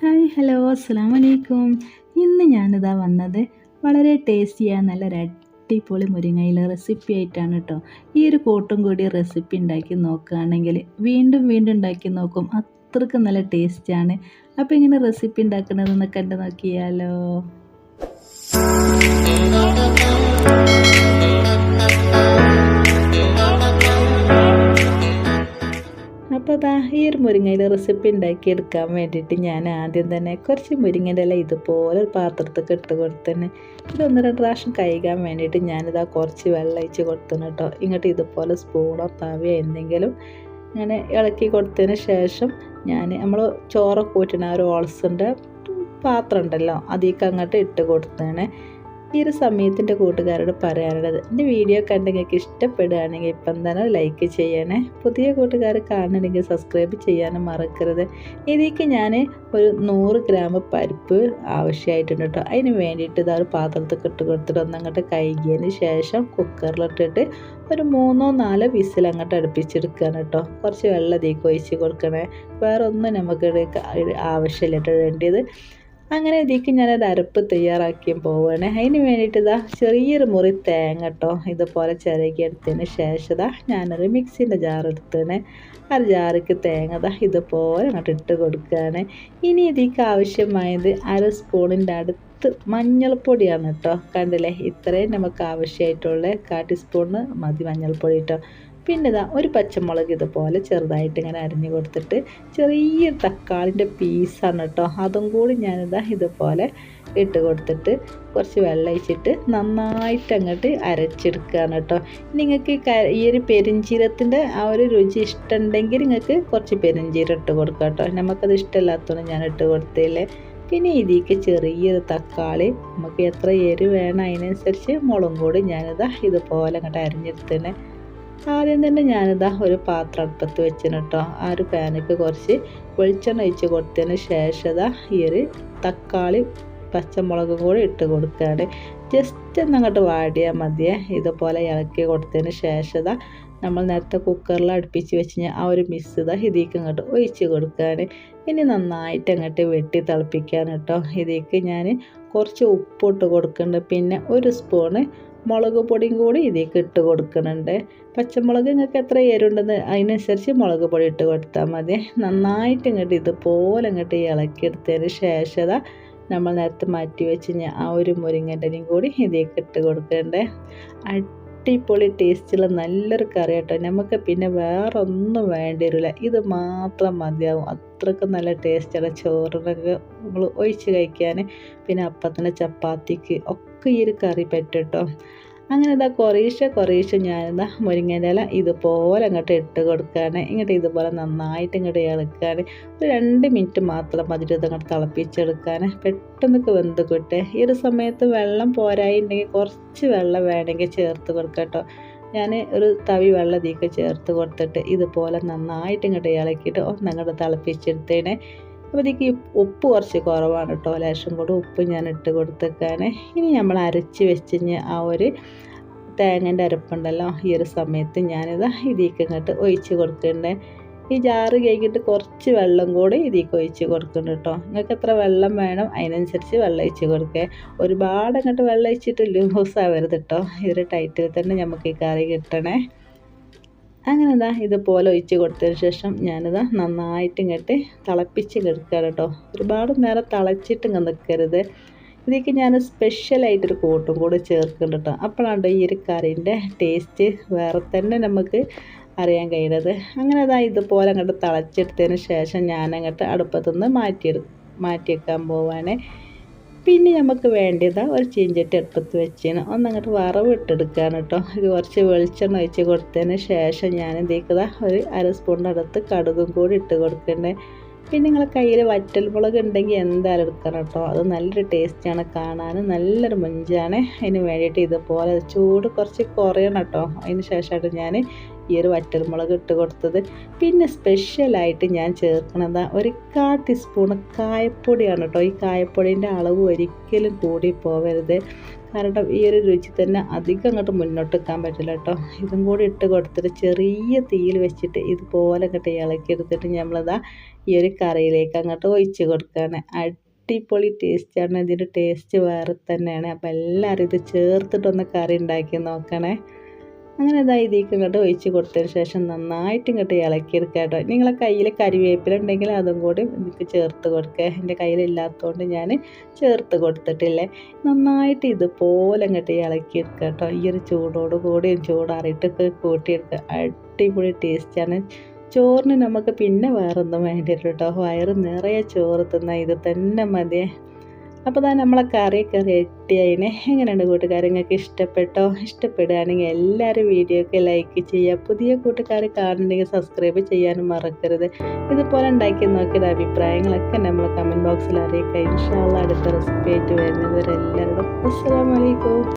Hi hello അസ്സാം വലൈക്കും ഇന്ന് ഞാനിതാ വന്നത് വളരെ ടേസ്റ്റിയായ നല്ലൊരു അടിപൊളി മുരിങ്ങയില റെസിപ്പി ആയിട്ടാണ് കേട്ടോ ഈ ഒരു കൂട്ടും കൂടി റെസിപ്പി ഉണ്ടാക്കി നോക്കുകയാണെങ്കിൽ വീണ്ടും വീണ്ടും ഉണ്ടാക്കി നോക്കും. അത്രയ്ക്ക് നല്ല ടേസ്റ്റാണ് അപ്പോൾ ഇങ്ങനെ റെസിപ്പി ഉണ്ടാക്കുന്നതെന്ന് കണ്ടു നോക്കിയാലോ. അപ്പോൾ ഈ ഒരു മുരിങ്ങയില റെസിപ്പി ഉണ്ടാക്കിയെടുക്കാൻ വേണ്ടിയിട്ട് ഞാൻ ആദ്യം തന്നെ കുറച്ച് മുരിങ്ങന്റെ ഇല ഇതുപോലെ ഒരു പാത്രത്തൊക്കെ ഇട്ട് കൊടുത്തന്നെ. ഇത് ഒന്ന് രണ്ട് പ്രാവശ്യം കഴുകാൻ വേണ്ടിയിട്ട് ഞാനിതാ കുറച്ച് വെള്ളം ഒഴിച്ച് കൊടുത്തു കേട്ടോ ഇങ്ങോട്ട് ഇതുപോലെ സ്പൂണോ തവിയോ എന്തെങ്കിലും ഇങ്ങനെ ഇളക്കി കൊടുത്തതിന് ശേഷം ഞാൻ നമ്മൾ ചോറൊക്കെ ആ ഒരു ഓൾസിന്റെ പാത്രം ഉണ്ടല്ലോ അതിലേക്ക് അങ്ങോട്ട് ഇട്ട് കൊടുത്തേനെ ഈ ഒരു സമയത്തിന്റെ കൂട്ടുകാരോട് പറയാനുള്ളത് എന്റെ വീഡിയോ കണ്ട് നിങ്ങൾക്ക് ഇഷ്ടപ്പെടുകയാണെങ്കിൽ ഇപ്പം തന്നെ ലൈക്ക് ചെയ്യണേ. പുതിയ കൂട്ടുകാർ കാണണമെങ്കിൽ സബ്സ്ക്രൈബ് ചെയ്യാനും മറക്കരുത്. ഇതിലേക്ക് ഞാൻ ഒരു നൂറ് ഗ്രാം പരിപ്പ് ആവശ്യമായിട്ടുണ്ട് കേട്ടോ. അതിന് വേണ്ടിയിട്ട് ഇതാ ഒരു പാത്രത്തിൽ ഇട്ട് കൊടുത്തിട്ട് ഒന്നങ്ങോട്ട് കഴുകിയതിന് ശേഷം കുക്കറിലിട്ടിട്ട് ഒരു മൂന്നോ നാലോ വിസിൽ അങ്ങോട്ട് അടുപ്പിച്ചെടുക്കുകയാണ് കേട്ടോ. കുറച്ച് വെള്ളം ഇതിലേക്ക് ഒഴിച്ച് കൊടുക്കണേ. വേറൊന്നും നമുക്ക് ആവശ്യമില്ല കേട്ടോ. വേണ്ടിയത് അങ്ങനെ ഇതിലേക്ക് ഞാനൊരു അരപ്പ് തയ്യാറാക്കിയും പോവുകയാണ് അതിന് വേണ്ടിയിട്ട് ഇതാ ചെറിയൊരു മുറി തേങ്ങ കേട്ടോ ഇതുപോലെ ചിരകി എടുത്തതിന് ശേഷം ഇതാ ഞാനൊരു മിക്സിന്റെ ജാർ എടുത്തതിന് ആ ജാറിക്ക് തേങ്ങ ഇതാ ഇതുപോലെ അങ്ങോട്ട് ഇട്ട് കൊടുക്കുകയാണ്. ഇനി ഇതിലേക്ക് ആവശ്യമായത് അര സ്പൂണിന്റെ അടുത്ത് മഞ്ഞൾപ്പൊടിയാണ് കേട്ടോ കണ്ടില്ലേ? ഇത്രയും നമുക്ക് ആവശ്യമായിട്ടുള്ള കാ ടീസ്പൂണ് മതി മഞ്ഞൾപ്പൊടി കേട്ടോ പിന്നെ ഇതാ ഒരു പച്ചമുളക് ഇതുപോലെ ചെറുതായിട്ട് ഇങ്ങനെ അരിഞ്ഞു കൊടുത്തിട്ട് ചെറിയ തക്കാളിന്റെ പീസാണ് കേട്ടോ അതും കൂടി ഞാനിതാ ഇതുപോലെ ഇട്ട് കൊടുത്തിട്ട് കുറച്ച് വെള്ളം ഒഴിച്ചിട്ട് നന്നായിട്ട് അങ്ങോട്ട് അരച്ചെടുക്കുകയാണ് കേട്ടോ നിങ്ങൾക്ക് ഈ ഒരു പെരിഞ്ചീരത്തിന്റെ ആ ഒരു രുചി ഇഷ്ടമുണ്ടെങ്കിൽ നിങ്ങൾക്ക് കുറച്ച് പെരിഞ്ചീരം ഇട്ട് കൊടുക്കാം കേട്ടോ നമുക്കത് ഇഷ്ടമില്ലാത്തതുകൊണ്ട് ഞാൻ ഇട്ട് കൊടുത്തില്ലേ? പിന്നെ ഇതിലേക്ക് ചെറിയൊരു തക്കാളി നമുക്ക് എത്ര എരി വേണം അതിനനുസരിച്ച് മുളകും കൂടി ഞാനിതാ ഇതുപോലെ അങ്ങോട്ട് അരിഞ്ഞെടുത്തേനെ ആദ്യം തന്നെ ഞാനിതാ ഒരു പാത്രം അടുപ്പത്ത് വെച്ചിന് കേട്ടോ ആ ഒരു പാനിക്ക് കുറച്ച് വെളിച്ചെണ്ണ ഒഴിച്ച് കൊടുത്തതിന് ശേഷം ഈ ഒരു തക്കാളി പച്ചമുളകും കൂടി ഇട്ട് കൊടുക്കുകയാണ്. ജസ്റ്റ് ഒന്ന് അങ്ങോട്ട് വാടിയാൽ മതിയേ. ഇതുപോലെ ഇളക്കി കൊടുത്തതിന് ശേഷം നമ്മൾ നേരത്തെ കുക്കറിൽ അടുപ്പിച്ച് വെച്ച് ആ ഒരു മിസ് ഇതാ ഇതിലേക്ക് അങ്ങോട്ട് ഒഴിച്ച് കൊടുക്കുകയാണ്. ഇനി നന്നായിട്ട് അങ്ങോട്ട് വെട്ടി തിളപ്പിക്കാൻ കേട്ടോ. ഇതിലേക്ക് ഞാൻ കുറച്ച് ഉപ്പിട്ട് കൊടുക്കുന്നുണ്ട്. പിന്നെ ഒരു സ്പൂണ് മുളക് പൊടിയും കൂടി ഇതിലേക്ക് ഇട്ട് കൊടുക്കുന്നുണ്ട്. പച്ചമുളക് നിങ്ങൾക്ക് എത്ര എരുണ്ടെന്ന് അതിനനുസരിച്ച് മുളക് പൊടി ഇട്ട് കൊടുത്താൽ മതി നന്നായിട്ട് ഇങ്ങോട്ട് ഇതുപോലെ ഇങ്ങോട്ട് ഇളക്കിയെടുത്തതിന് ശേഷം നമ്മൾ നേരത്തെ മാറ്റി വെച്ച് ആ ഒരു മുരിങ്ങന്റെയും കൂടി ഇതിലേക്ക് ഇട്ട് കൊടുക്കണ്ടേ. അടിപൊളി ടേസ്റ്റുള്ള നല്ലൊരു കറി കേട്ടോ. നമുക്ക് പിന്നെ വേറെ ഒന്നും വേണ്ടി വരില്ല ഇത് മാത്രം മതിയാവും. അത്രയ്ക്ക് നല്ല ടേസ്റ്റുള്ള ചോറിനൊക്കെ നമ്മൾ ഒഴിച്ച് കഴിക്കാൻ പിന്നെ അപ്പത്തിന് ചപ്പാത്തിക്ക് ഒക്കെ ഈ ഒരു കറി പറ്റും കേട്ടോ. അങ്ങനെ ഇതാ കുറേശ്ശെ കുറേശ്ശെ ഞാനിതാ മുരിങ്ങേന്റെ ഇല ഇതുപോലെ അങ്ങോട്ട് ഇട്ട് കൊടുക്കുകയാണ് ഇങ്ങോട്ട് ഇതുപോലെ നന്നായിട്ട് ഇങ്ങോട്ട് ഇളക്കുകയാണ് ഒരു രണ്ട് മിനിറ്റ് മാത്രം മതി അങ്ങോട്ട് തിളപ്പിച്ചെടുക്കാൻ പെട്ടെന്നൊക്കെ വെന്ത് കിട്ടെ. ഈ ഒരു സമയത്ത് വെള്ളം പോരായിട്ടുണ്ടെങ്കിൽ കുറച്ച് വെള്ളം വേണമെങ്കിൽ ചേർത്ത് കൊടുക്കാം കേട്ടോ ഞാൻ ഒരു തവി വെള്ളം തീക്ക് ചേർത്ത് കൊടുത്തിട്ട് ഇതുപോലെ നന്നായിട്ട് ഇങ്ങോട്ട് ഇളക്കിയിട്ട് ഒന്നങ്ങോട്ട് തിളപ്പിച്ചെടുത്തേനെ. അപ്പോൾ ഇതിക്ക് ഉപ്പ് കുറച്ച് കുറവാണ് കേട്ടോ. ലേശം കൂടെ ഉപ്പ് ഞാൻ ഇട്ട് കൊടുത്തേക്കാണ്. ഇനി നമ്മൾ അരച്ച് വെച്ച് ആ ഒരു തേങ്ങന്റെ അരപ്പുണ്ടല്ലോ ഈ ഒരു സമയത്ത് ഞാനിത് ഇതിലേക്ക് ഇങ്ങോട്ട് ഒഴിച്ച് കൊടുക്കണ്ടേ. ഈ ജാറ് കഴിഞ്ഞിട്ട് കുറച്ച് വെള്ളം കൂടി ഇതിലേക്ക് ഒഴിച്ച് കൊടുക്കുന്നുണ്ട് കേട്ടോ. നിങ്ങൾക്ക് എത്ര വെള്ളം വേണം അതിനനുസരിച്ച് വെള്ളം ഒഴിച്ച് കൊടുക്കുക ഒരുപാട് അങ്ങോട്ട് വെള്ളം ഒഴിച്ചിട്ട് ലൂസ് ആവരുത് കേട്ടോ. ഒരു ടൈറ്റിൽ തന്നെ നമുക്ക് ഈ കറി കിട്ടണേ. അങ്ങനെ ഇതാ ഇതുപോലെ ഒഴിച്ച് കൊടുത്തതിന് ശേഷം ഞാനിതാ നന്നായിട്ട് ഇങ്ങോട്ട് തിളപ്പിച്ച് കിടക്കുകയാണ് കേട്ടോ. ഒരുപാട് നേരം തിളച്ചിട്ട് ഇങ്ങനെ നിൽക്കരുത് ഇതിലേക്ക് ഞാൻ സ്പെഷ്യലായിട്ടൊരു കൂട്ടും കൂടെ ചേർക്കുന്നുണ്ട് കേട്ടോ. അപ്പോഴാണ് ഈ ഒരു കറീന്റെ ടേസ്റ്റ് വേറെ തന്നെ നമുക്ക് അറിയാൻ കഴിയുന്നത്. അങ്ങനെ അതാ ഇതുപോലെ അങ്ങോട്ട് തിളച്ചെടുത്തതിന് ശേഷം ഞാനങ്ങോട്ട് അടുപ്പത്തുനിന്ന് മാറ്റിയെടു മാറ്റിയേക്കാൻ പോവാണ്. പിന്നെ നമുക്ക് വേണ്ടത് ഒരു ചീഞ്ചട്ടി അടുപ്പത്ത് വെച്ചിന്. ഒന്നങ്ങോട്ട് വറവ് ഇട്ടെടുക്കുകയാണ് കേട്ടോ ഇത് കുറച്ച് വെളിച്ചെണ്ണ ഒഴിച്ച് കൊടുത്തതിന് ശേഷം ഞാൻ എന്തിക്കുക ഒരു അര സ്പൂണിന്റെ അടുത്ത് കടുകും കൂടി ഇട്ട് കൊടുക്കണ്ടേ. പിന്നെ നിങ്ങളെ കയ്യിൽ വറ്റൽമുളക് ഉണ്ടെങ്കിൽ എന്തായാലും എടുക്കണം കേട്ടോ അത് നല്ലൊരു ടേസ്റ്റാണ് കാണാൻ നല്ലൊരു മുഞ്ചാണ്. അതിന് വേണ്ടിയിട്ട് ഇതുപോലെ ചൂട് കുറച്ച് കുറയണം കേട്ടോ അതിന് ശേഷമായിട്ട് ഞാൻ ഈ ഒരു വറ്റൽമുളക് ഇട്ട് കൊടുത്തത്. പിന്നെ സ്പെഷ്യലായിട്ട് ഞാൻ ചേർക്കണത് ഒരു കാ ടീസ്പൂണ് കായപ്പൊടിയാണ് കേട്ടോ ഈ കായപ്പൊടീന്റെ അളവ് ഒരിക്കലും കൂടി പോവരുത്. കാരണം ഈ ഒരു രുചി തന്നെ അധികം അങ്ങോട്ട് മുന്നോട്ട് വെക്കാൻ പറ്റില്ല കേട്ടോ ഇതും കൂടി ഇട്ട് കൊടുത്തിട്ട് ചെറിയ തീയിൽ വെച്ചിട്ട് ഇതുപോലെ അങ്ങോട്ട് ഇളക്കിയെടുത്തിട്ട് നമ്മളതാ ഈ ഒരു കറിയിലേക്ക് അങ്ങോട്ട് ഒഴിച്ച് കൊടുക്കുകയാണ് അടിപൊളി ടേസ്റ്റാണ് ഇതിന്റെ ടേസ്റ്റ് വേറെ തന്നെയാണ്. അപ്പോൾ എല്ലാവരും ഇത് ചേർത്തിട്ടൊന്ന് കറി ഉണ്ടാക്കി നോക്കണേ. അങ്ങനെ ഇതാ ഇതിലേക്ക് ഇങ്ങോട്ട് ഒഴിച്ച് കൊടുത്തതിന് ശേഷം നന്നായിട്ട് ഇങ്ങോട്ട് ഇളക്കിയെടുക്കുക കേട്ടോ. നിങ്ങളെ കയ്യിൽ കരിവേപ്പില ഉണ്ടെങ്കിൽ അതും കൂടി എനിക്ക് ചേർത്ത് കൊടുക്കുക എന്റെ കയ്യിലില്ലാത്തതുകൊണ്ട് ഞാൻ ചേർത്ത് കൊടുത്തിട്ടില്ലേ. നന്നായിട്ട് ഇതുപോലെ ഇങ്ങോട്ട് ഇളക്കിയെടുക്കുക കേട്ടോ. ഈ ഒരു ചൂടോട് കൂടിയും ചൂടാറിയിട്ടൊക്കെ കൂട്ടിയെടുക്കുക. അടിപൊളി ടേസ്റ്റാണ് ചോറിന് നമുക്ക് പിന്നെ വേറൊന്നും വേണ്ടിയിട്ട് കേട്ടോ. വയറ് നിറയെ ചോറ് തിന്നാൽ ഇത് തന്നെ മതിയേ അപ്പോൾ തന്നെ നമ്മളെ കറിയൊക്കെ റെഡി ആയിനെ. എങ്ങനെയുണ്ട് കൂട്ടുകാർ നിങ്ങൾക്ക് ഇഷ്ടപ്പെട്ടോ? ഇഷ്ടപ്പെടുകയാണെങ്കിൽ എല്ലാവരും വീഡിയോക്ക് ലൈക്ക് ചെയ്യുക. പുതിയ കൂട്ടുകാർ കാണുന്നുണ്ടെങ്കിൽ സബ്സ്ക്രൈബ് ചെയ്യാനും മറക്കരുത്. ഇതുപോലെ ഉണ്ടാക്കി നോക്കിയത് അഭിപ്രായങ്ങളൊക്കെ നമ്മൾ കമന്റ് ബോക്സിൽ അറിയിക്കുക. ഇൻഷാല്ല അടുത്ത റെസിപ്പി ആയിട്ട് വരുന്നത് എല്ലാവരോടും അസ്സാം വലൈക്കും